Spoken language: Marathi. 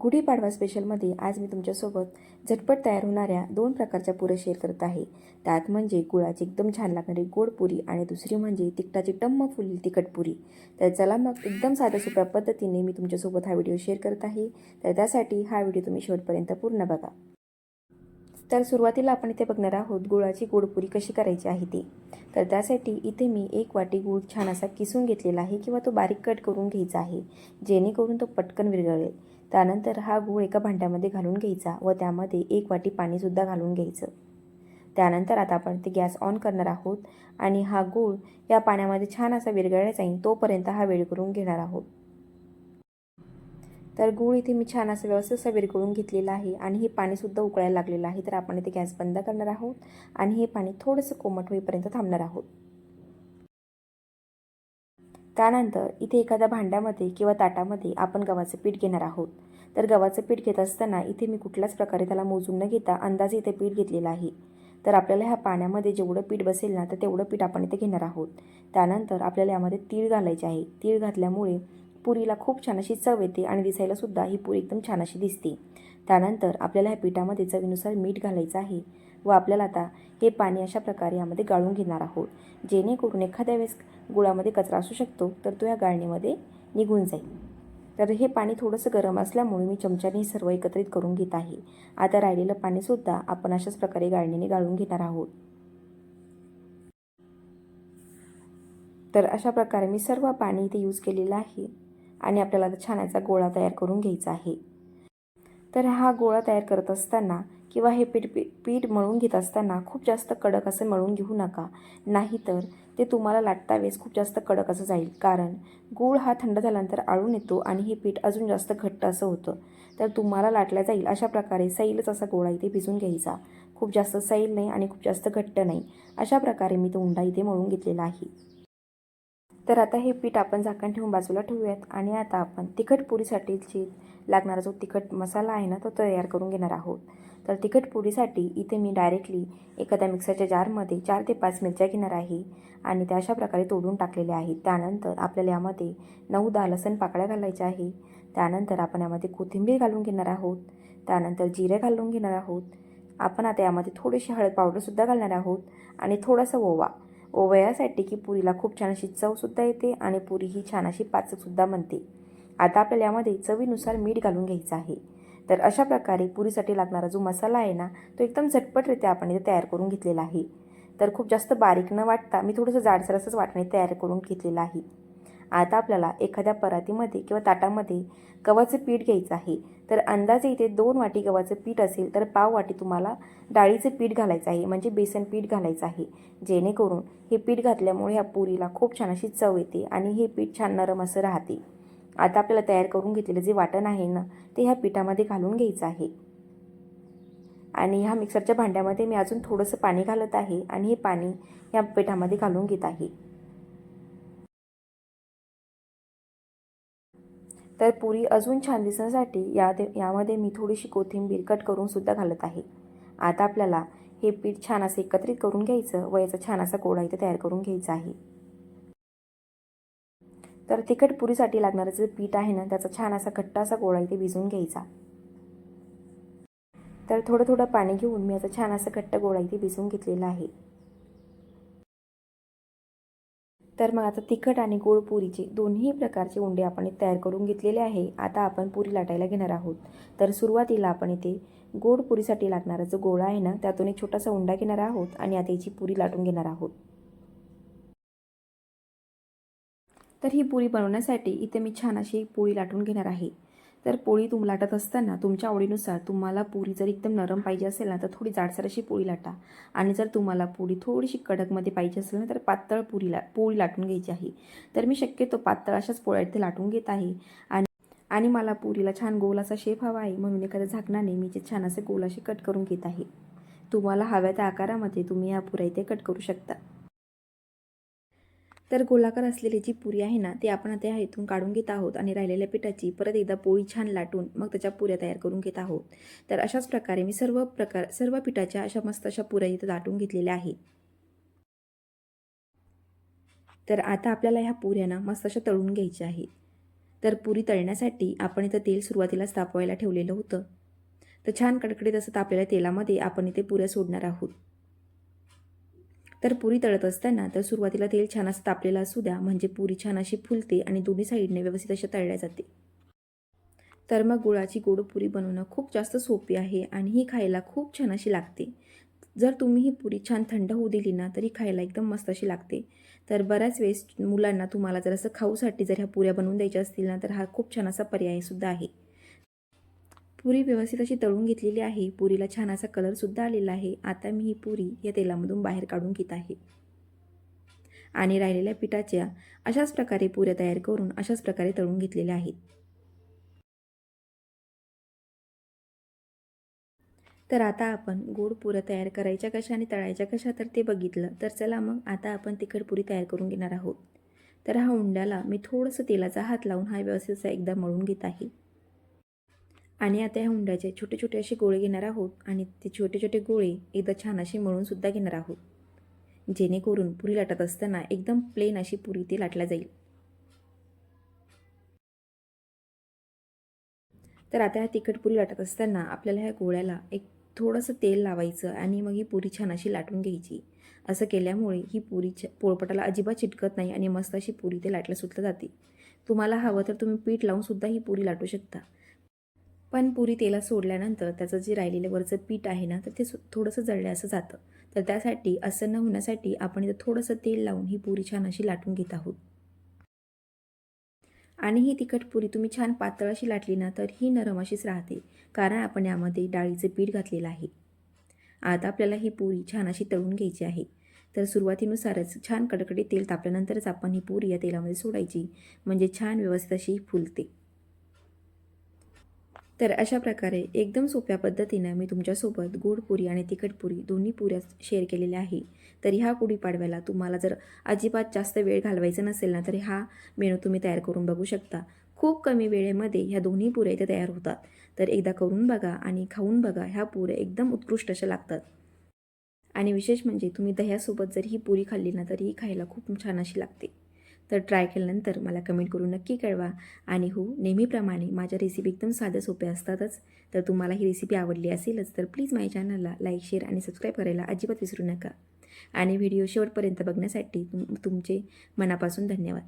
गुढीपाडवा स्पेशलमध्ये आज मी तुमच्यासोबत झटपट तयार होणाऱ्या दोन प्रकारच्या पुऱ्या शेअर करत आहे. त्यात म्हणजे गुळाची एकदम छान लागणारी गोड पुरी आणि दुसरी म्हणजे तिखटाची टम्म फुलली तिखट पुरी. तर चला मग एकदम साध्या सोप्या पद्धतीने मी तुमच्यासोबत हा व्हिडिओ शेअर करत आहे. तर त्यासाठी हा व्हिडिओ तुम्ही शेवटपर्यंत पूर्ण बघा. तर सुरुवातीला आपण इथे बघणार आहोत गुळाची गोडपुरी कशी करायची आहे ती. तर त्यासाठी इथे मी एक वाटी गूळ छान असा किसून घेतलेला आहे किंवा तो बारीक कट करून घ्यायचा आहे. जेणेकरून तो पटकन विरघळेल. त्यानंतर हा गूळ एका भांड्यामध्ये घालून घ्यायचा व त्यामध्ये एक वाटी पाणीसुद्धा घालून घ्यायचं. त्यानंतर आता आपण ते गॅस ऑन करणार आहोत आणि हा गूळ या पाण्यामध्ये छान असा विरघळला जाईल तोपर्यंत हा वेळ करून घेणार आहोत. तर गूळ इथे मी छान असं व्यवस्थित असा विरघळून घेतलेला आहे आणि हे पाणीसुद्धा उकळायला लागलेलं आहे. तर आपण इथे गॅस बंद करणार आहोत आणि हे पाणी थोडंसं कोमट होईपर्यंत थांबणार आहोत. त्यानंतर इथे एखाद्या भांड्यामध्ये किंवा ताटामध्ये आपण गव्हाचं पीठ घेणार आहोत. तर गव्हाचं पीठ घेत असताना इथे मी कुठल्याच प्रकारे त्याला मोजून न घेता अंदाजे इथे पीठ घेतलेलं आहे. तर आपल्याला ह्या पाण्यामध्ये जेवढं पीठ बसेल ना तर तेवढं पीठ आपण इथे घेणार आहोत. त्यानंतर आपल्याला यामध्ये तीळ घालायचे आहे. तीळ घातल्यामुळे पुरीला खूप छान अशी चव येते आणि दिसायलासुद्धा ही पुरी एकदम छान अशी दिसते. त्यानंतर आपल्याला ह्या पिठामध्ये चवीनुसार मीठ घालायचं आहे. व आपल्याला आता हे पाणी अशा प्रकारे यामध्ये गाळून घेणार आहोत. जेणेकरून एखाद्या वेळेस गुळामध्ये कचरा असू शकतो तर तो या गाळणीमध्ये निघून जाईल. तर हे पाणी थोडंसं गरम असल्यामुळे मी चमच्याने हे सर्व एकत्रित करून घेत आहे. आता राहिलेलं पाणीसुद्धा आपण अशाच प्रकारे गाळणीने गाळून घेणार आहोत. तर अशा प्रकारे मी सर्व पाणी इथे यूज केलेलं आहे आणि आपल्याला आता छान याचा गोळा तयार करून घ्यायचा आहे. तर हा गोळा तयार करत असताना किंवा हे पीठ पी पीठ मळून घेत असताना खूप जास्त कडक असं मळून घेऊ नका. नाहीतर ते तुम्हाला लाटता वेळेस खूप जास्त कडक असं जाईल. कारण गूळ हा थंड झाल्यानंतर आळून येतो आणि हे पीठ अजून जास्त घट्ट असं होतं. तर तुम्हाला लाटल्या जाईल. अशा प्रकारे सैलच असा गोळा इथे भिजून घ्यायचा. खूप जास्त सैल नाही आणि खूप जास्त घट्ट नाही. अशा प्रकारे मी तो उंडा इथे मळून घेतलेला आहे. तर आता हे पीठ आपण झाकण ठेवून बाजूला ठेवूयात आणि आता आपण तिखट पुरीसाठीची लागणारा जो तिखट मसाला आहे ना तो तयार करून घेणार आहोत. तर तिखट पुरीसाठी इथे मी डायरेक्टली एखाद्या मिक्सरच्या जारमध्ये चार ते पाच मिरच्या घेणार आहे. आणि त्या अशा प्रकारे तोडून टाकलेल्या आहेत. त्यानंतर आपल्याला यामध्ये नऊ दहा लसण पाकळ्या घालायच्या आहे. त्यानंतर आपण यामध्ये कोथिंबीर घालून घेणार आहोत. त्यानंतर जिरे घालून घेणार आहोत. आपण आता यामध्ये थोडीशी हळद पावडरसुद्धा घालणार आहोत. आणि थोडासा ओवा. ओवा यासाठी की पुरीला खूप छान अशी चवसुद्धा येते आणि पुरी ही छान अशी पाचकसुद्धा बनते. आता आपल्याला यामध्ये चवीनुसार मीठ घालून घ्यायचं आहे. तर अशा प्रकारे पुरीसाठी लागणारा जो मसाला आहे ना तो एकदम झटपटरित्या आपण इथे तयार करून घेतलेला आहे. तर खूप जास्त बारीक न वाटता मी थोडंसं जाडसर असंच वाटणे तयार करून घेतलेलं आहे. आता आपल्याला एखाद्या परातीमध्ये किंवा ताटामध्ये गव्हाचं पीठ घ्यायचं आहे. तर अंदाजे इथे दोन वाटी गव्हाचं पीठ असेल तर पाव वाटी तुम्हाला डाळीचं पीठ घालायचं आहे म्हणजे बेसन पीठ घालायचं आहे. जेणेकरून हे पीठ घातल्यामुळे ह्या पुरीला खूप छान अशी चव येते आणि हे पीठ छान नरम असं राहते. आता आपल्याला तयार करून घेतलेलं जे वाटण आहे ना ते ह्या पिठामध्ये घालून घ्यायचं आहे. आणि ह्या मिक्सरच्या भांड्यामध्ये मी अजून थोडंसं पाणी घालत आहे आणि हे पाणी ह्या पिठामध्ये घालून घेत आहे. तर पुरी अजून छान दिसण्यासाठी या यामध्ये मी थोडीशी कोथिंबीर कट करून सुद्धा घालत आहे. आता आपल्याला हे पीठ छान असं एकत्रित करून घ्यायचं व याचा छान असा गोळा इथे तयार करून घ्यायचा आहे. तर तिखट पुरीसाठी लागणारं जे पीठ आहे ना त्याचा छान असा घट्ट असा गोळा इथे भिजवून घ्यायचा. तर थोडं थोडं पाणी घेऊन मी याचा छान असा घट्ट गोळा इथे भिजवून घेतलेला आहे. तर मग आता तिखट आणि गोड पुरीचे दोन्ही प्रकारचे उंडे आपण तयार करून घेतलेले आहे. आता आपण पुरी लाटायला घेणार आहोत. तर सुरुवातीला आपण इथे गोड पुरीसाठी लागणारा जो गोळा आहे ना त्यातून एक छोटासा उंडा घेणार आहोत आणि आता याची पुरी लाटून घेणार आहोत. तर ही पोळी बनवण्यासाठी इथे मी छान अशी एक पोळी लाटून घेणार आहे. तर पोळी तुम लाटत असताना तुमच्या आवडीनुसार तुम्हाला पोळी जर एकदम नरम पाहिजे असेल ना तर थोडी जाडसर अशी पोळी लाटा. आणि जर तुम्हाला पोळी थोडीशी कडकमध्ये पाहिजे असेल ना तर पातळ पोळी ला पोळी लाटून घ्यायची आहे. तर मी शक्यतो पातळ अशाच पोळ्या इथे लाटून घेत आहे. आणि आणि मला पुरीला छान गोल असा शेप हवा आहे म्हणून एखाद्या झाकणाने मी जे छान असे गोल असे कट करून घेत आहे. तुम्हाला हव्या त्या आकारामध्ये तुम्ही या पुऱ्या इथे कट करू शकता. तर गोलाकार असलेली जी पुरी आहे ना ती आपण आता इथून काढून घेत आहोत आणि राहिलेल्या पिठाची परत एकदा पोळी छान लाटून मग त्याच्या पुऱ्या तयार करून घेत आहोत. तर अशाच प्रकारे मी सर्व प्रकार सर्व पिठाच्या अशा मस्त अशा पुऱ्या इथं लाटून घेतलेल्या आहेत. तर आता आपल्याला ह्या पुऱ्यांना मस्त अशा तळून घ्यायच्या आहेत. तर पुरी तळण्यासाठी आपण इथं तेल सुरुवातीलाच तापवायला ठेवलेलं होतं. तर छान कडकडीत असं तापलेल्या तेलामध्ये आपण इथे पुऱ्या सोडणार आहोत. तर पुरी तळत असताना तर सुरुवातीला तेल छान असं तापलेलं असू द्या म्हणजे पुरी छान अशी फुलते आणि दोन्ही साईडने व्यवस्थित अशा तळल्या जाते. तर मग गुळाची गोड पुरी बनवणं खूप जास्त सोपी आहे आणि ही खायला खूप छान अशी लागते. जर तुम्ही ही पुरी छान थंड होऊ दिली ना तरी खायला एकदम मस्त अशी लागते. तर बऱ्याच वेळेस मुलांना तुम्हाला जर असं खाऊसाठी जर ह्या पुऱ्या बनवून द्यायच्या असतील ना तर हा खूप छान असा पर्यायसुद्धा आहे. पुरी व्यवस्थित अशी तळून घेतलेली आहे. पुरीला छान असा कलरसुद्धा आलेला आहे. आता मी ही पुरी या तेलामधून बाहेर काढून घेत आहे. आणि राहिलेल्या पिठाच्या अशाच प्रकारे पुऱ्या तयार करून अशाच प्रकारे तळून घेतलेल्या आहेत. तर आता आपण गोड पुऱ्या तयार करायच्या कशा आणि तळायच्या कशा तर ते बघितलं. तर चला मग आता आपण तिखट पुरी तयार करून घेणार आहोत. तर हा उंड्याला मी थोडंसं तेलाचा हात लावून हा व्यवस्थित एकदा मळून घेत आहे. आणि आता ह्या हुंड्याचे छोटे छोटे असे गोळे घेणार आहोत आणि ते छोटे छोटे गोळे एकदा छान असे मळूनसुद्धा घेणार आहोत. जेणेकरून पुरी लाटत असताना एकदम प्लेन अशी पुरी ती लाटला जाईल. तर आता ह्या तिखट पुरी लाटत असताना आपल्याला ह्या गोळ्याला एक थोडंसं तेल लावायचं आणि मग ही पुरी छान अशी लाटून घ्यायची. असं केल्यामुळे ही पुरी पोळपटाला अजिबात चिटकत नाही आणि मस्त अशी पुरी ते लाटलं जाते. तुम्हाला हवं तर तुम्ही पीठ लावूनसुद्धा ही पुरी लाटू शकता. पण पुरी तेलात सोडल्यानंतर त्याचं जे राहिलेलं वरचं पीठ आहे ना तर ते थोडंसं जळलं असं जातं. तर त्यासाठी असं न होण्यासाठी आपण इथं थोडंसं तेल लावून ही पुरी छान अशी लाटून घेत आहोत. आणि ही तिखट पुरी तुम्ही छान पातळ अशी लाटली ना तर ही नरम अशीच राहते कारण आपण यामध्ये डाळीचं पीठ घातलेलं आहे. आता आपल्याला ही पुरी छान अशी तळून घ्यायची आहे. तर सुरुवातीनुसारच छान कडकडीत तेल तापल्यानंतरच आपण ही पुरी या तेलामध्ये सोडायची म्हणजे छान व्यवस्थित अशी फुलते. तर अशा प्रकारे एकदम सोप्या पद्धतीनं मी तुमच्यासोबत गोड पुरी आणि तिखट पुरी दोन्ही पुऱ्या शेअर केलेल्या आहे. तर ह्या गुढीपाडव्याला तुम्हाला जर अजिबात जास्त वेळ घालवायचा नसेल ना तर हा मेनू तुम्ही तयार करून बघू शकता. खूप कमी वेळेमध्ये ह्या दोन्ही पुऱ्या इथे तयार होतात. तर एकदा करून बघा आणि खाऊन बघा ह्या पुऱ्या एकदम उत्कृष्ट अशा लागतात. आणि विशेष म्हणजे तुम्ही दह्यासोबत जर ही पुरी खाल्ली ना तर ही खायला खूप छान अशी लागते. तर ट्राय केल्यानंतर मला कमेंट करून नक्की कळवा. आणि हो नेहमीप्रमाणे माझ्या रेसिपी एकदम साध्या सोप्या असतातच. तर तुम्हाला ही रेसिपी आवडली असेलच तर प्लीज माझ्या चॅनलला लाईक शेअर आणि सबस्क्राईब करायला अजिबात विसरू नका. आणि व्हिडिओ शेवटपर्यंत बघण्यासाठी तुम तुमचे मनापासून धन्यवाद.